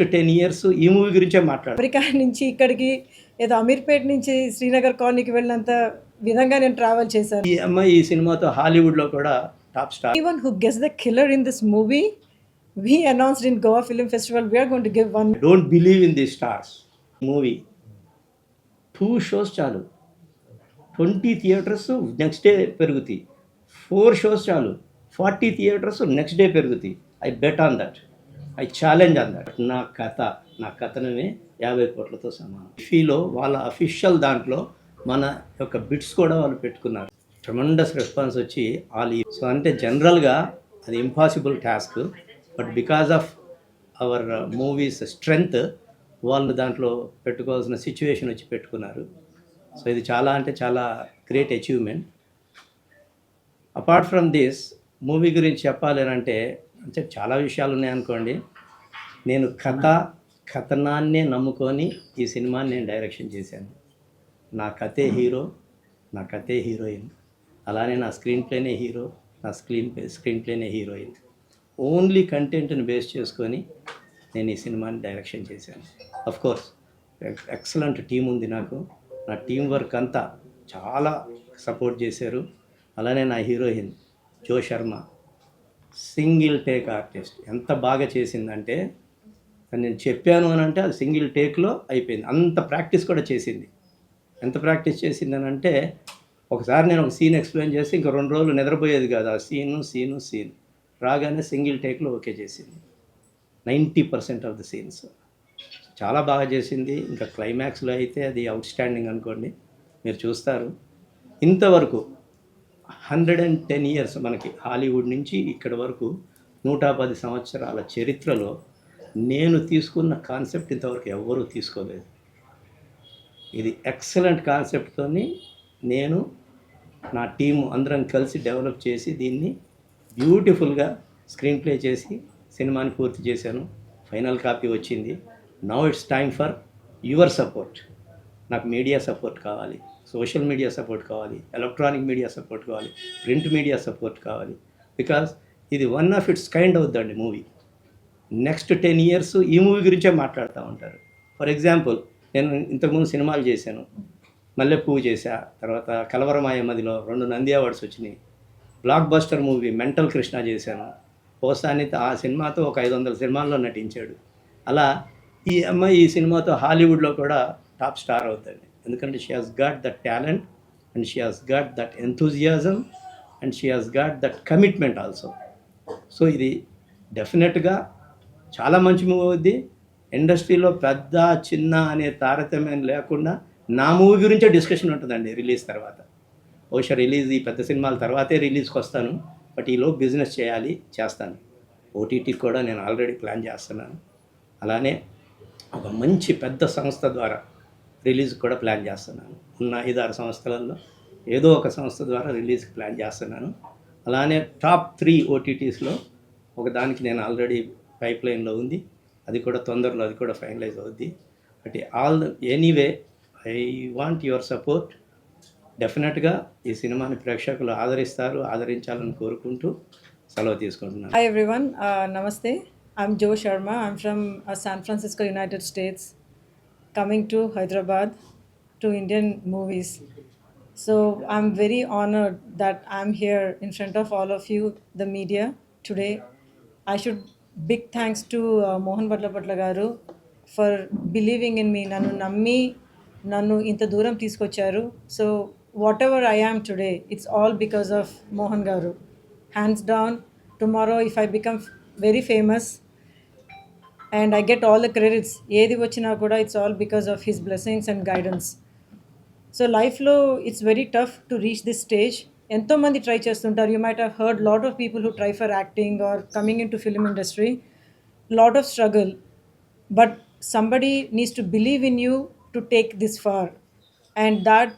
Next ten years ఈ movie గురించే మాట్లాడు. అమెరికా నుంచి ఇక్కడికి ఏదో అమీర్పేట్ నుంచి శ్రీనగర్ కాలనీకి వెళ్ళినంత విధంగా నేను ట్రావెల్ చేశాను. ఈ అమ్మాయి ఈ సినిమాతో హాలీవుడ్లో కూడా top star even who guess the killer in this movie we announced in Goa film festival we're gone to give one don't believe in the stars movie two shows చాలు. ట్వంటీ థియేటర్స్ నెక్స్ట్ డే పెరుగుతాయి. Four shows చాలు. Forty theatres next day పెరుగుతాయి. I bet on that I challenge అన్నాడు. నా కథ నా కథనమే యాభై కోట్లతో సమానం. ఫీలో వాళ్ళ అఫీషియల్ దాంట్లో మన యొక్క బిట్స్ కూడా వాళ్ళు పెట్టుకున్నారు. ట్రమండస్ రెస్పాన్స్ వచ్చి ఆల్ సో అంటే జనరల్గా అది impossible task but because of our movies strength వాళ్ళు దాంట్లో పెట్టుకోవాల్సిన సిచ్యువేషన్ వచ్చి పెట్టుకున్నారు. సో ఇది చాలా అంటే చాలా great achievement. Apart from this movie గురించి చెప్పాలి అని అంటే అంటే చాలా విషయాలు ఉన్నాయనుకోండి నేను కథ కథనాన్నే నమ్ముకొని ఈ సినిమాని నేను డైరెక్షన్ చేశాను. నా కథే హీరో నా కథే హీరోయిన్. అలానే నా స్క్రీన్ ప్లేనే హీరో నా స్క్రీన్ ప్లే స్క్రీన్ ప్లేనే హీరోయిన్. ఓన్లీ కంటెంట్ని బేస్ చేసుకొని నేను ఈ సినిమాని డైరెక్షన్ చేశాను. అఫ్ కోర్స్ ఎక్సలెంట్ టీం ఉంది నాకు. నా టీం వర్క్ అంతా చాలా సపోర్ట్ చేశారు. అలానే నా heroine Jo Sharma. Single take artist. ఎంత బాగా చేసిందంటే నేను చెప్పాను అని అంటే అది సింగిల్ టేక్లో అయిపోయింది. అంత ప్రాక్టీస్ కూడా చేసింది. ఎంత ప్రాక్టీస్ చేసిందని అంటే ఒకసారి నేను ఒక సీన్ ఎక్స్ప్లెయిన్ చేసి ఇంకా రెండు రోజులు నిద్రపోయేది కాదు. ఆ సీను సీను సీన్. రాగానే సింగిల్ టేక్లో ఓకే చేసింది. Ninety percent of the scenes. చాలా బాగా చేసింది. ఇంకా క్లైమాక్స్లో అయితే అది అవుట్ స్టాండింగ్ అనుకోండి. మీరు చూస్తారు. ఇంతవరకు హండ్రెడ్ అండ్ టెన్ ఇయర్స్ మనకి హాలీవుడ్ నుంచి ఇక్కడ వరకు నూట పది సంవత్సరాల చరిత్రలో నేను తీసుకున్న కాన్సెప్ట్ ఇంతవరకు ఎవ్వరూ తీసుకోలేదు. ఇది ఎక్సలెంట్ కాన్సెప్ట్తోని నేను నా టీము అందరం కలిసి డెవలప్ చేసి దీన్ని బ్యూటిఫుల్గా స్క్రీన్ ప్లే చేసి సినిమాని పూర్తి చేశాను. ఫైనల్ కాపీ వచ్చింది. Now it's time for your support. నాకు మీడియా సపోర్ట్ కావాలి. సోషల్ మీడియా సపోర్ట్ కావాలి ఎలక్ట్రానిక్ మీడియా సపోర్ట్ కావాలి ప్రింట్ మీడియా సపోర్ట్ కావాలి. బికాస్ ఇది వన్ ఆఫ్ ఇట్స్ కైండ్ అవుద్దండి మూవీ. నెక్స్ట్ టెన్ ఇయర్స్ ఈ మూవీ గురించే మాట్లాడుతూ ఉంటారు. ఫర్ ఎగ్జాంపుల్ నేను ఇంతకుముందు సినిమాలు చేశాను. మల్లె పువ్వు చేశా తర్వాత కలవరమాయ మదిలో రెండు నంది అవార్డ్స్ వచ్చినాయి. Blockbuster movie mental Krishna చేశాను. పోసాని ఆ సినిమాతో ఒక ఐదు వందల సినిమాల్లో నటించాడు. అలా ఈ అమ్మాయి ఈ సినిమాతో హాలీవుడ్లో కూడా టాప్ స్టార్ అవుతుంది ఎందుకంటే she has got that talent and she has got that enthusiasm and she has got that commitment also so ఇది డెఫినెట్గా చాలా మంచి మూవీ అవుద్ది. ఇండస్ట్రీలో పెద్ద చిన్న అనే తారతమ్యం లేకుండా నా మూవీ గురించే డిస్కషన్ ఉంటుందండి రిలీజ్ తర్వాత. బహుశా రిలీజ్ ఈ పెద్ద సినిమాల తర్వాతే రిలీజ్కి వస్తాను. బట్ ఈలో బిజినెస్ చేయాలి చేస్తాను. ఓటీటీ కూడా నేను ఆల్రెడీ ప్లాన్ చేస్తున్నాను. అలానే ఒక మంచి పెద్ద సంస్థ ద్వారా రిలీజ్ కూడా ప్లాన్ చేస్తున్నాను. ఉన్న ఐదారు సంస్థలలో ఏదో ఒక సంస్థ ద్వారా రిలీజ్కి ప్లాన్ చేస్తున్నాను. అలానే టాప్ త్రీ ఓటీటీస్లో ఒక దానికి నేను ఆల్రెడీ పైప్ లైన్లో ఉంది. అది కూడా తొందరలో అది కూడా ఫైనలైజ్ అవుద్ది. But all anyway I want your support. డెఫినెట్గా ఈ సినిమాని ప్రేక్షకులు ఆదరిస్తారు ఆదరించాలని కోరుకుంటూ సెలవు తీసుకుంటున్నాను. Hi everyone namaste. I'm Jo Sharma Sharma. From from Francisco United States coming to Hyderabad to Indian movies. So I'm very honored that I'm here in front of all of you, the media, today. I should big thanks to uh, Mohan Badlapatla garu for believing in me. Nanu nammi, nanu inta dooram tiskocharu. So whatever I am today, it's all because of Mohan garu. Hands down, tomorrow if I become very famous, and I get all the credits ఏది వచ్చినా కూడా it's all because of his blessings and guidance so లైఫ్లో it's very tough to reach this stage ఎంతోమంది try చేస్తుంటారు. You might heard lot of people who try for acting or coming in to film industry lot of struggle but somebody needs to believe in you to take this far and that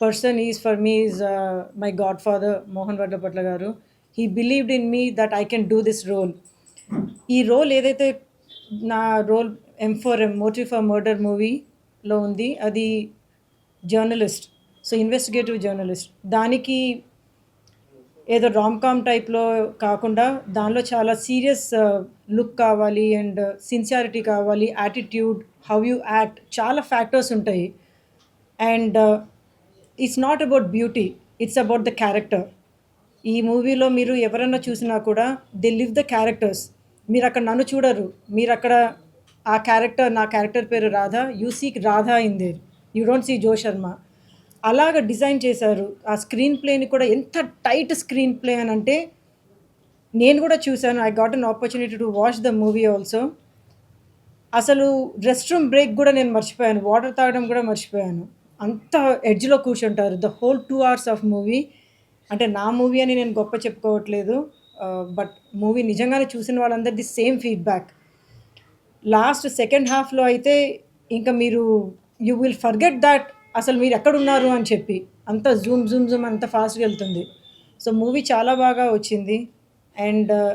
person is for me is my god father Mohan Vadlapatla garu he believed in me that I can do this role ఈ role ఏదైతే నా role M for M motive for murder మూవీలో ఉంది. అది journalist so investigative journalist దానికి ఏదో rom com టైప్లో కాకుండా దానిలో చాలా సీరియస్ లుక్ uh, కావాలి అండ్ సిన్సియారిటీ కావాలి యాటిట్యూడ్ హౌ యూ యాక్ట్ చాలా ఫ్యాక్టర్స్ ఉంటాయి. And it's not about beauty it's about the character ఈ మూవీలో మీరు ఎవరైనా చూసినా కూడా దే లివ్ ద క్యారెక్టర్స్ మీరు అక్కడ నన్ను చూడరు. మీరు అక్కడ ఆ క్యారెక్టర్ నా క్యారెక్టర్ పేరు Radha. You see Radha in there you don't see Jo Sharma. అలాగ డిజైన్ చేశారు. ఆ స్క్రీన్ ప్లేని కూడా ఎంత టైట్ స్క్రీన్ ప్లే అని అంటే నేను కూడా చూశాను. I got an opportunity to watch the movie also అసలు రెస్ట్ రూమ్ బ్రేక్ కూడా నేను మర్చిపోయాను. వాటర్ తాగడం కూడా మర్చిపోయాను. అంత ఎడ్జ్లో కూర్చుంటారు. The whole two hours of movie అంటే నా మూవీ అని నేను గొప్ప చెప్పుకోవట్లేదు. Uh, బట్ మూవీ నిజంగానే చూసిన వాళ్ళందరిది సేమ్ ఫీడ్బ్యాక్ లాస్ట్ సెకండ్ హాఫ్లో అయితే ఇంకా మీరు యూ విల్ ఫర్గెట్ దాట్ అసలు మీరు ఎక్కడున్నారు అని చెప్పి అంత జూమ్ జూమ్ జూమ్ అంత ఫాస్ట్గా వెళ్తుంది. సో మూవీ చాలా బాగా వచ్చింది. అండ్ uh,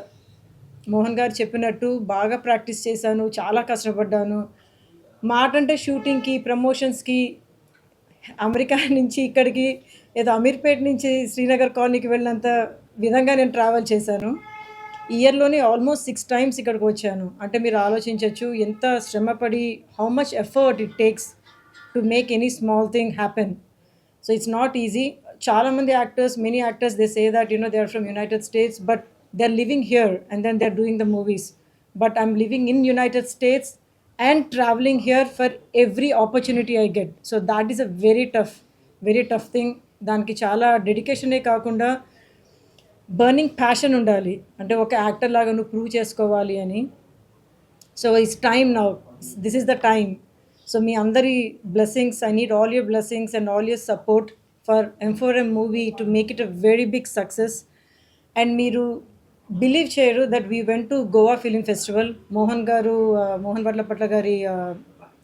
మోహన్ గారు చెప్పినట్టు బాగా ప్రాక్టీస్ చేశాను చాలా కష్టపడ్డాను. మాట అంటే షూటింగ్కి ప్రమోషన్స్కి అమెరికా నుంచి ఇక్కడికి ఏదో అమీర్పేట్ నుంచి శ్రీనగర్ కాలనీకి వెళ్ళినంత విధంగా నేను ట్రావెల్ చేశాను. ఇయర్లోనే ఆల్మోస్ట్ సిక్స్ టైమ్స్ ఇక్కడికి వచ్చాను. అంటే మీరు ఆలోచించవచ్చు ఎంత శ్రమపడి how much effort it takes to make any small thing happen so it's not easy చాలామంది actors many actors they say that you know they are from United States but they are living here and then they are doing the movies but I'm living in United States and travelling here for every opportunity I get so that is a very tough very tough thing దానికి చాలా డెడికేషనే కాకుండా burning passion ఉండాలి. అంటే ఒక actor లాగా నువ్వు prove చేసుకోవాలి అని. So it's time now. This is the time. So మీ అందరి blessings I need all your blessings and all your support for M for M movie to make it a very big success. And మీరు believe చేయరు that we went to Goa film festival. Mohan garu Mohan Vadlapatla గారి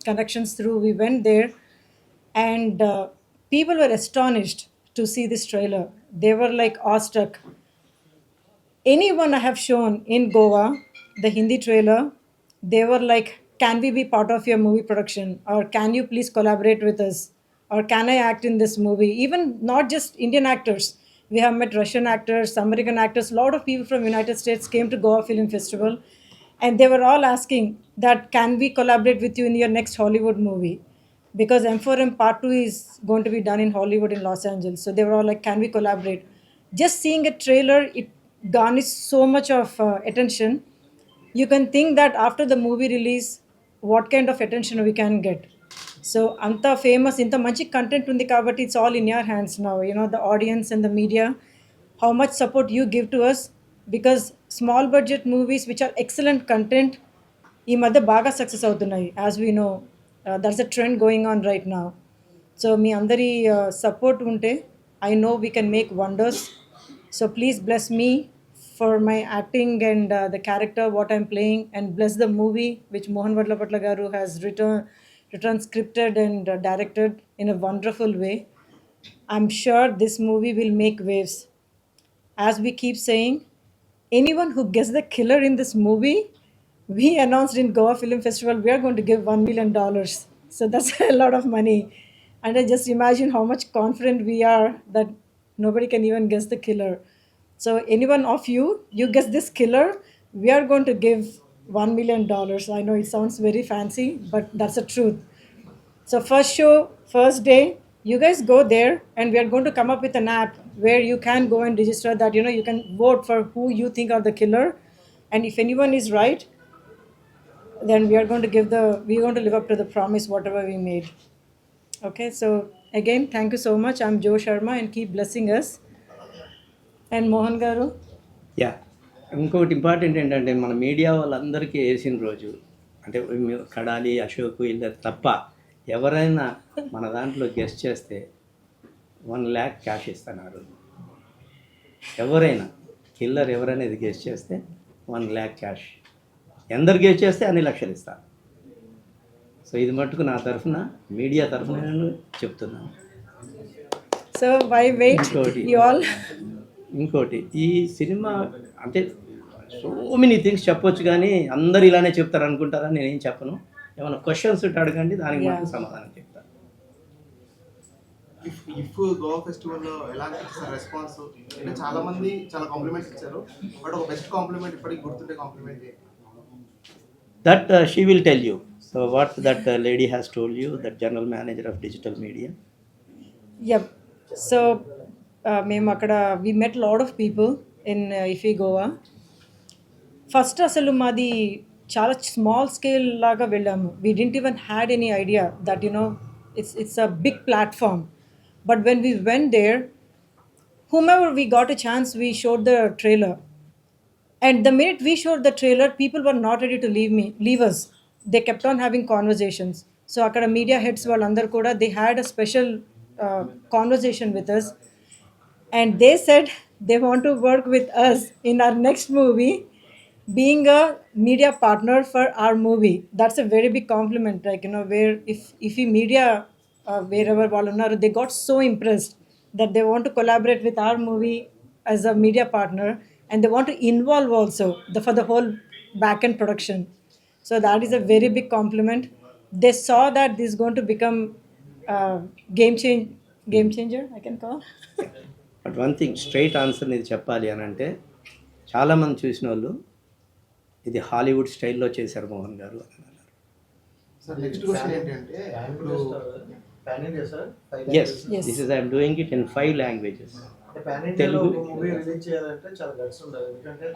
connections through we went there and people were astonished to see this trailer they were like awestruck. Anyone I have shown in Goa, the Hindi trailer, they were like, Can we be part of your movie production? Or can you please collaborate with us? Or can I act in this movie? Even not just Indian actors. We have met Russian actors, American actors. A lot of people from United States came to Goa Film Festival, and they were all asking that can we collaborate with you in your next Hollywood movie? because M4M Part 2 is going to be done in Hollywood in Los Angeles. So they were all like, can we collaborate? Just seeing a trailer, it garnished so much of uh, attention. You can think that after the movie release, what kind of attention we can get. So అంత famous ఇంత మంచి content ఉంది కాబట్టి it's all in your hands now you know the audience and the media how much support you give to us because small budget movies which are excellent content ఈ మధ్య బాగా success అవుతున్నాయి as we know that's a trend going on right నా so మీ అందరి uh, support ఉంటే I know we can make wonders So please bless me for my acting and uh, the character what I'm playing, and bless the movie which Mohan Vadlapatla garu has written, written, scripted, and uh, directed in a wonderful way. I'm sure this movie will make waves. As we keep saying, anyone who gets the killer in this movie, we announced in Goa Film Festival we are going to give one million dollars. So that's a lot of money, and I just imagine how much confident we are that nobody can even guess the killer. So, anyone of you, you guess this killer, we are going to give $1 million. I know it sounds very fancy, but that's the truth. So first show, first day, you guys go there and we are going to come up with an app where you can go and register that you know you can vote for who you think are the killer. And if anyone is right, then we are going to give the we're going to live up to the promise whatever we made. Okay, so again thank you so much I'm Jo Sharma and keep blessing us and Mohan garu yeah ఇంకొకటి important ఏంటంటే మన media వాళ్ళందరికీ వేసిన రోజు. అంటే కడాలి అశోక్ ఇలా తప్ప ఎవరైనా మన దాంట్లో గెస్ట్ చేస్తే వన్ ల్యాక్ క్యాష్ ఇస్తున్నారు. ఎవరైనా కిల్లర్ ఎవరైనా ఇది గెస్ట్ చేస్తే వన్ ల్యాక్ క్యాష్ ఎందరు గెస్ట్ చేస్తే అన్ని లక్షలు ఇస్తాను సో ఇది మట్టుకు నా తరఫున మీడియా తరఫున నేను చెప్తున్నాను wait? Incognito. You all ఇంకోటి ఈ సినిమా అంటే సో మెనీ థింగ్స్ చెప్పొచ్చు కానీ అందరు ఇలానే చెప్తారు అనుకుంటారని నేనేం చెప్పను ఏమైనా క్వశ్చన్స్ ఉంటే అడగండి దానికి మాత్రం సమాధానం చెప్తాను ఇఫ్ ఇఫ్ గోవా ఫెస్టివల్ ఎలా అనిపిస్తుంది రెస్పాన్స్ అంటే చాలా మంది చాలా కాంప్లిమెంట్స్ ఇచ్చారు బట్ ఒక బెస్ట్ కాంప్లిమెంట్ ఇప్పటికి గుర్తుండే compliment uh, she will tell you. So what that uh, lady has told you, that general manager of digital media. Yep. So, uh, మేము అక్కడ we met lot of people in IFFI Goa first అసలు మాది చాలా small scale లాగా వెళ్ళాము we didn't even had any idea that you know it's it's a big platform but when we went there whomever we got a chance, we showed the trailer. And the minute we showed the trailer, people were not ready to leave me, leave us. They kept on having conversations. So అక్కడ media heads వాళ్ళందరూ కూడా they had a special conversation with us and they said they want to work with us in our next movie being a media partner for our movie that's a very big compliment like you know where if if we media uh, wherever వాళ్ళు ఉన్నారు they got so impressed that they want to collaborate with our movie as a media partner and they want to involve also the, for the whole back end production So that is a very big compliment. They saw that this is going to become uh, game change game changer i can call. But one thing straight answer ఇది చెప్పాలి అని అంటే చాలామంది చూసిన వాళ్ళు ఇది Hollywood స్టైల్లో చేశారు మోహన్ గారు అని అన్నారు. సార్ నెక్స్ట్ క్వశ్చన్ ఏంటంటే ఇప్పుడు pan India sir yes Yes. This is I'm doing it in five languages pan ఇండియాలో తెలుగు- ఒక మూవీ రిలీజ్ చేయాలంటే చాలా గట్స్ ఉండాలి. ఎందుకంటే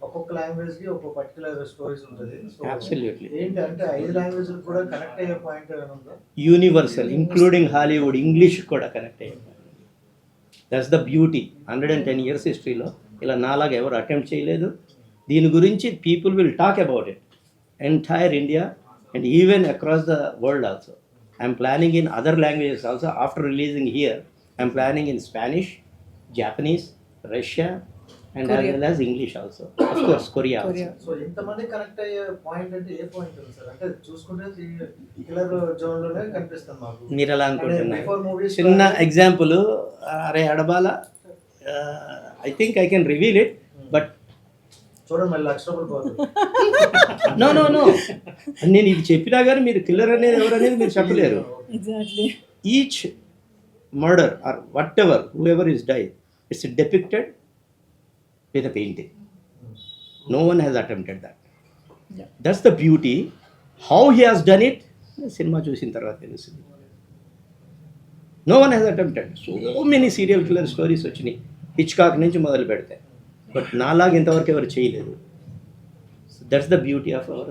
ఒక్కొక్క లాంగ్వేజ్కి ఒక్కొక్క పర్టికులర్ స్టోరీస్ ఉంటుంది. So Absolutely. ఏంటి అంటే ఐదు లాంగ్వేజ్ కూడా కనెక్ట్ అయ్యే పాయింట్ ఉందా? యూనివర్సల్ ఇంక్లూడింగ్ హాలీవుడ్ ఇంగ్లీష్ కూడా కనెక్ట్ అయ్యారు that's the beauty hundred and ten years హిస్టరీలో ఇలా నాలాగా ఎవరు అటెంప్ట్ చేయలేదు. దీని గురించి people will talk about it entire India and even across the world also I'm planning in other languages also after releasing here I'm planning in Spanish Japanese Russia and as. Well as English also of course Korea Korea. So ఇంతమంది connect అయ్యే point అంటే ఏ point ఉంది sir? అంటే చూసుకుంటే killer జోన్లోనే కనిపిస్తుంది మాకు. మీరు ఎలా అనుకుంటున్నారు. movies చిన్న ఎగ్జాంపుల్ అరే Adabala I think I can reveal it but చూడండి మళ్ళీ లక్ష రూపాయలు పోతుంది. నో నో నో నేను ఇది చెప్పినా కానీ మీరు కిల్లర్ అనేది ఎవరు అనేది మీరు చెప్పలేరు. Exactly. Each murder or whatever whoever is die it's depicted with a painting no one has attempted that Yeah. That's the beauty how he has done it cinema చూసిన తర్వాత తెలుస్తుంది. No one has attempted so many serial killer stories వచ్చినాయి. Hitchcock నుంచి మొదలు పెడితే. But నాలాగా ఇంతవరకు ఎవరు చేయలేదు. That's the beauty of our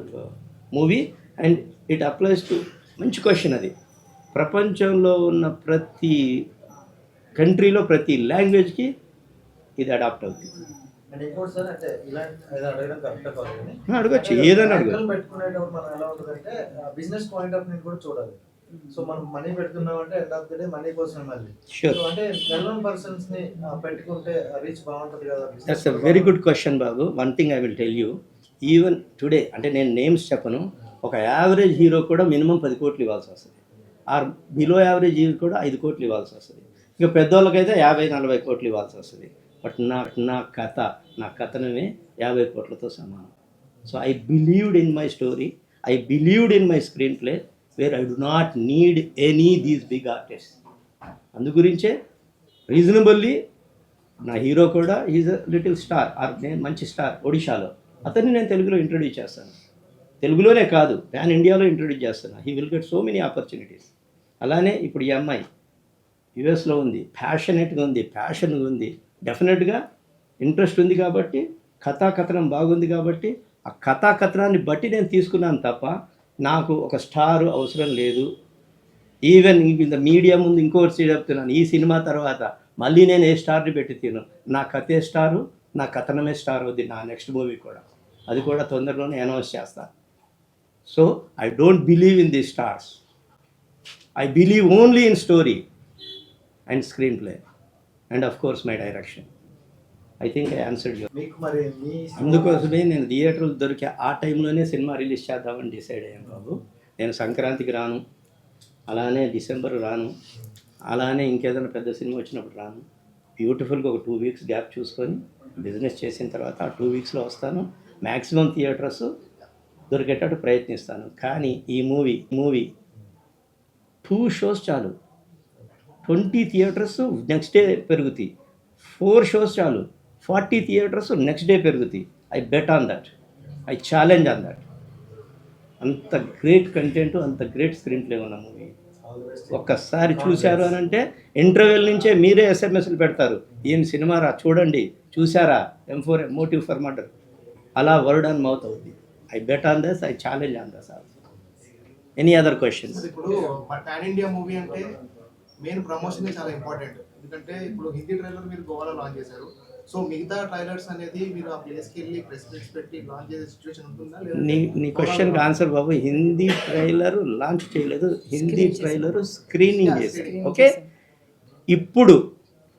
movie and it applies to మంచి క్వశ్చన్ అది. ప్రపంచంలో ఉన్న ప్రతి కంట్రీలో ప్రతి లాంగ్వేజ్కి ఇది అడాప్ట్ అవుతుంది. అడగచ్చు ఏదైనా అడగచ్చు. పెట్టుకునేటప్పుడు మనం ఎలా ఉంటుందంటే బిజినెస్ పాయింట్ ఆఫ్ వ్యూ కూడా చూడాలి. సో మనం మనీ పెడుతున్నాం అంటే end of the day money కోసమే మళ్ళీ. సో అంటే వెల్ పర్సన్స్ని పెట్టుకుంటే రీచ్ బాగుంటుంది కదా that's a very good. Question Babu. One thing I will tell you even today అంటే నేను నేమ్స్ చెప్పను. ఒక యావరేజ్ హీరో కూడా మినిమం పది కోట్లు ఇవ్వాల్సి వస్తుంది. ఆర్ బిలో యావరేజ్ హీరో కూడా ఐదు కోట్లు ఇవ్వాల్సి వస్తుంది. ఇక పెద్దోళ్ళకైతే యాభై నలభై కోట్లు ఇవ్వాల్సి వస్తుంది. బట్ నా నా కథ నా కథనమే యాభై కోట్లతో సమానం. So I believed in my story I believed in my screenplay where I do not need any these big artist అందు గురించే రీజనబుల్లీ నా హీరో కూడా is a little star or నేను మంచి స్టార్ ఒడిషాలో అతన్ని నేను తెలుగులో ఇంట్రడ్యూస్ చేస్తాను. తెలుగులోనే కాదు ప్యాన్ ఇండియాలో ఇంట్రడ్యూస్ చేస్తాను. He will get so many opportunities అలానే ఇప్పుడు ఈ అమ్మాయి యుఎస్లో ఉంది ప్యాషనెట్గా ఉంది ప్యాషన్గా ఉంది. డెఫినెట్గా ఇంట్రెస్ట్ ఉంది కాబట్టి కథాకథనం బాగుంది కాబట్టి ఆ కథాకథనాన్ని బట్టి నేను తీసుకున్నాను తప్ప నాకు ఒక స్టార్ అవసరం లేదు. ఈవెన్ ఇంత మీడియా ముందు ఇంకోటి చెప్తున్నాను. ఈ సినిమా తర్వాత మళ్ళీ నేను ఏ స్టార్ని పెట్టి తీను నా కథే స్టారు నా కథనమే స్టార్ అవుద్ది నా నెక్స్ట్ మూవీ కూడా. అది కూడా తొందరలోనే అనౌన్స్ చేస్తాను so I don't believe in the stars. I believe only in story and screenplay. And of course my direction I think I answered you మీకు మరి అందుకోసమే నేను థియేటర్లు దొరికే ఆ టైంలోనే సినిమా రిలీజ్ చేద్దామని డిసైడ్ అయ్యాను బాబు. నేను సంక్రాంతికి రాను. అలానే డిసెంబర్ రాను. అలానే ఇంకేదైనా పెద్ద సినిమా వచ్చినప్పుడు రాను. బ్యూటిఫుల్గా ఒక టూ వీక్స్ గ్యాప్ చూసుకొని బిజినెస్ చేసిన తర్వాత ఆ టూ వీక్స్లో వస్తాను. మ్యాక్సిమం థియేటర్స్ దొరికేటట్టు ప్రయత్నిస్తాను. కానీ ఈ మూవీ మూవీ టూ షోస్ చాలు. ట్వంటీ థియేటర్స్ నెక్స్ట్ డే పెరుగుతాయి. ఫోర్ షోస్ చాలు. ఫార్టీ థియేటర్స్ నెక్స్ట్ డే పెరుగుతాయి. I bet on that. I challenge on that. అంత గ్రేట్ కంటెంట్ అంత గ్రేట్ స్క్రీన్ ప్లే ఉన్న మూవీ. ఒక్కసారి చూశారు అని అంటే ఇంటర్వెల్ నుంచే మీరే ఎస్ఎంఎస్లు పెడతారు. ఏం సినిమా రా చూడండి. చూసారా M four motive for murder అలా వర్డ్ అండ్ మౌత్ అవుతుంది I bet on this I challenge on this any other questions main promotion చాలా ఇంపార్టెంట్ ఎందుకంటే ఇప్పుడు హిందీ ట్రైలర్ మీరు గోవాలో లాంచ్ చేశారు. సో మిగతా ట్రైలర్స్ అనేది మీరు ఆ ప్లేస్కి వెళ్ళి ప్రెస్ మీట్స్ పెట్టి లాంచ్ చేసే సిచ్యువేషన్ ఉంటుందా? నీ నీ క్వశ్చన్కి ఆన్సర్ బాబు హిందీ ట్రైలర్ లాంచ్ చేయలేదు. హిందీ ట్రైలర్ స్క్రీనింగ్ చేశారు. ఓకే ఇప్పుడు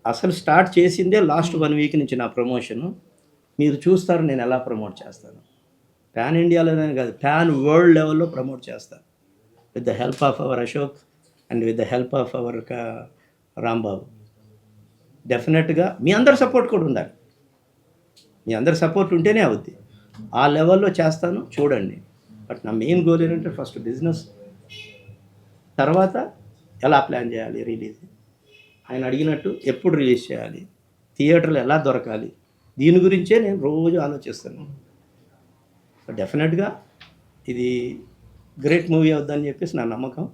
అసలు స్టార్ట్ చేసిందే లాస్ట్ వన్ వీక్ నుంచి నా ప్రమోషను మీరు చూస్తారు నేను ఎలా ప్రమోట్ చేస్తాను. ప్యాన్ ఇండియాలోనే కాదు ప్యాన్ వరల్డ్ లెవెల్లో ప్రమోట్ చేస్తాను with the help of our Ashok and with the help of our Rambabu. డెఫినెట్గా మీ అందరి సపోర్ట్ కూడా ఉండాలి. మీ అందరి సపోర్ట్ ఉంటేనే అవుద్ది. ఆ లెవెల్లో చేస్తాను చూడండి. బట్ నా మెయిన్ గోల్ ఏంటంటే ఫస్ట్ బిజినెస్ తర్వాత ఎలా ప్లాన్ చేయాలి రిలీజ్ ఆయన అడిగినట్టు ఎప్పుడు రిలీజ్ చేయాలి థియేటర్లు ఎలా దొరకాలి దీని గురించే నేను రోజు ఆలోచిస్తాను. డెఫినెట్గా ఇది గ్రేట్ మూవీ అవుద్దని చెప్పేసి నా నమ్మకం.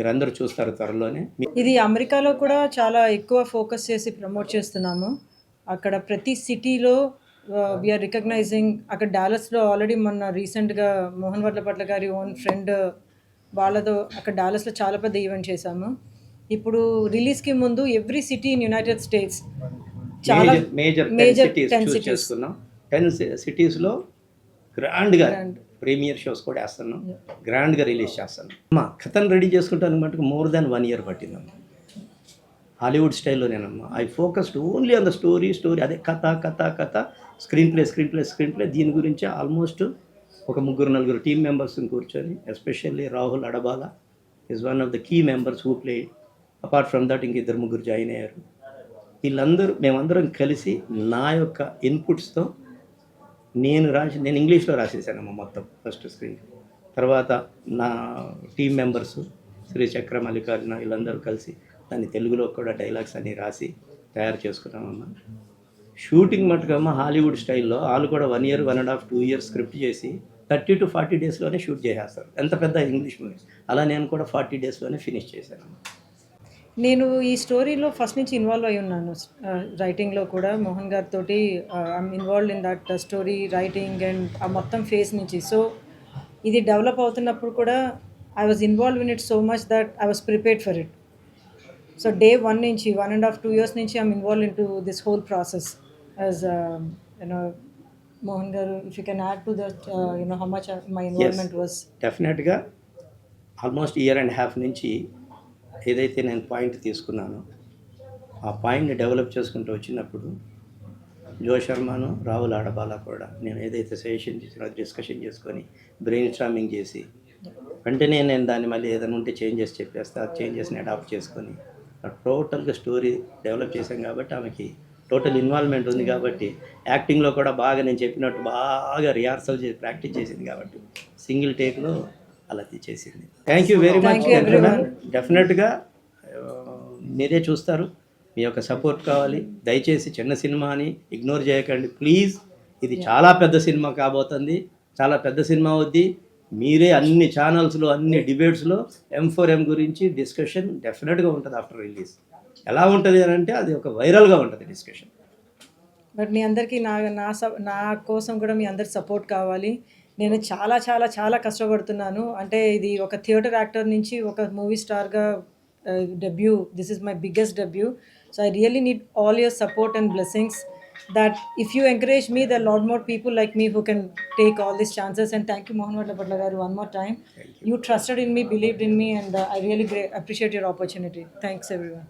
మీరందరూ చూస్తారు త్వరలోనే. ఇది అమెరికాలో కూడా చాలా ఎక్కువ ఫోకస్ చేసి ప్రమోట్ చేస్తున్నాము. అక్కడ ప్రతి సిటీలో వీఆర్ రికగ్నైజింగ్ అక్కడ డాలస్లో ఆల్రెడీ మొన్న రీసెంట్గా మోహన్ వర్లపట్ల గారి ఓన్ ఫ్రెండ్ వాళ్ళతో అక్కడ డాలస్లో చాలా పెద్ద ఈవెంట్ చేశాము. ఇప్పుడు రిలీజ్కి ముందు every city in United States చాలా major major ten cities ten సిటీస్లో గ్రాండ్గా ప్రీమియర్ షోస్ కూడా వేస్తున్నాం గ్రాండ్గా రిలీజ్ చేస్తాను. మా కథను రెడీ చేసుకుంటానికి మటుకు మోర్ దాన్ వన్ ఇయర్ పట్టిందమ్మా. Hollywood స్టైల్లోనేనమ్మా. I focused only on the story story అదే కథ కథ కథ screen play screen play screen play. దీని గురించి ఆల్మోస్ట్ ఒక ముగ్గురు నలుగురు టీమ్ మెంబర్స్ని కూర్చొని especially Rahul Adabala is one of the key members who play apart from that ఇంక ఇద్దరు ముగ్గురు జాయిన్ అయ్యారు. వీళ్ళందరూ మేమందరం కలిసి నా యొక్క ఇన్పుట్స్తో నేను రాసి నేను ఇంగ్లీష్లో రాసేసానమ్మ మొత్తం ఫస్ట్ స్క్రీన్ తర్వాత నా టీం మెంబర్స్ శ్రీ చక్ర మల్లికార్జున వీళ్ళందరూ కలిసి దాన్ని తెలుగులో కూడా డైలాగ్స్ అన్ని రాసి తయారు చేసుకున్నామమ్మా. షూటింగ్ మటుకమ్మ హాలీవుడ్ స్టైల్లో వాళ్ళు కూడా one year one and half two years script చేసి థర్టీ టు ఫార్టీ డేస్లోనే షూట్ చేసేస్తారు. ఎంత పెద్ద ఇంగ్లీష్ మూవీస్ అలా నేను కూడా ఫార్టీ డేస్లోనే ఫినిష్ చేశాను నేను ఈ స్టోరీలో ఫస్ట్ నుంచి ఇన్వాల్వ్ అయి ఉన్నాను. రైటింగ్లో కూడా మోహన్ గారితో I'm involve in that story writing and ఆ మొత్తం ఫేస్ నుంచి. సో ఇది డెవలప్ అవుతున్నప్పుడు కూడా I was involve in it so much that I was prepared for it so day one నుంచి one and half two years నుంచి I'm involve in to this whole process as you know Mohan garu if you can add to that you know how much my involvement was డెఫినెట్గా almost year and half నుంచి ఏదైతే నేను point తీసుకున్నానో ఆ పాయింట్ని develop చేసుకుంటూ వచ్చినప్పుడు జో శర్మను రాహుల్ ఆడబాల కూడా నేను ఏదైతే సజెషన్ చేసినా డిస్కషన్ చేసుకొని బ్రెయిన్ స్ట్రామింగ్ చేసి వెంటనే నేను దాన్ని మళ్ళీ ఏదైనా ఉంటే చేంజెస్ చెప్పేస్తే ఆ చేంజెస్ని అడాప్ట్ చేసుకొని టోటల్గా స్టోరీ డెవలప్ చేశాం కాబట్టి ఆమెకి టోటల్ ఇన్వాల్వ్మెంట్ ఉంది కాబట్టి యాక్టింగ్లో కూడా బాగా నేను చెప్పినట్టు బాగా రిహార్సల్ చేసి ప్రాక్టీస్ చేసింది కాబట్టి సింగిల్ టేక్లో అలా చేసింది thank you very much Thank you, everyone. డెఫినెట్గా మీరే చూస్తారు మీ యొక్క సపోర్ట్ కావాలి. దయచేసి చిన్న సినిమా అని ఇగ్నోర్ చేయకండి. ప్లీజ్ ఇది చాలా పెద్ద సినిమా కాబోతుంది. చాలా పెద్ద సినిమా అవుద్ది. మీరే అన్ని ఛానల్స్లో అన్ని డిబేట్స్లో ఎం ఫోర్ ఎం గురించి డిస్కషన్ డెఫినెట్గా ఉంటుంది ఆఫ్టర్ రిలీజ్ ఎలా ఉంటుంది అని అంటే అది ఒక వైరల్గా ఉంటుంది డిస్కషన్ బట్ మీ అందరికీ నా నా నా కోసం కూడా మీ అందరి సపోర్ట్ కావాలి. నేను చాలా చాలా చాలా కష్టపడుతున్నాను. అంటే ఇది ఒక థియేటర్ యాక్టర్ నుంచి ఒక మూవీ స్టార్గా debut this is my biggest debut. So I really need all your support and blessings that if you encourage me the lot more people like me who can take all this chances. And thank you Mohan Vadlapatla garu one more time. You trusted in me believed in me and I really appreciate your opportunity. Thanks everyone.